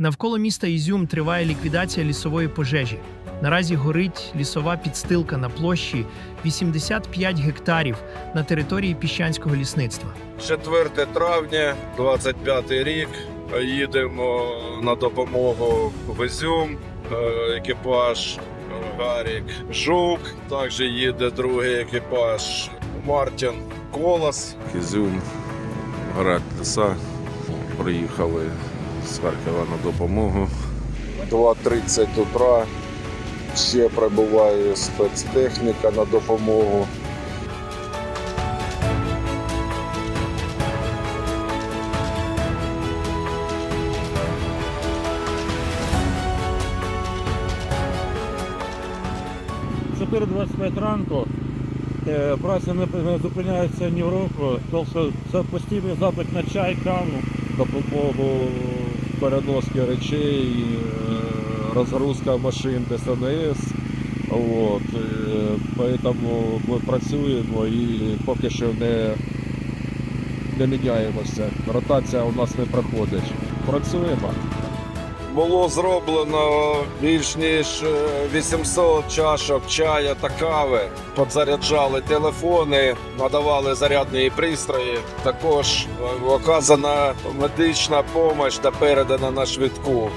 Навколо міста Ізюм триває ліквідація лісової пожежі. Наразі горить лісова підстилка на площі 85 гектарів на території піщанського лісництва. 4 травня, 25 рік. Їдемо на допомогу в Ізюм, е, екіпаж Гарік Жук. Також їде другий екіпаж Мартін Колос. Ізюм, Град Ліса. Приїхали з Харкова на допомогу. 2.30 утра. Ще прибуває спецтехніка на допомогу. – 4.25 ранку. Е, Праця не зупиняється ні в року, тобто це постійний запит на чай, каву, допомогу переноски речей, е, розгрузка машин ДСНС. От, е, тому ми працюємо і поки що не, не міняємося. Ротація у нас не проходить. Працюємо. Було зроблено більш ніж е, 800 чашок чая та кави. Подзаряджали телефони, надавали зарядні пристрої. Також е, оказана медична допомога та передана на швидку.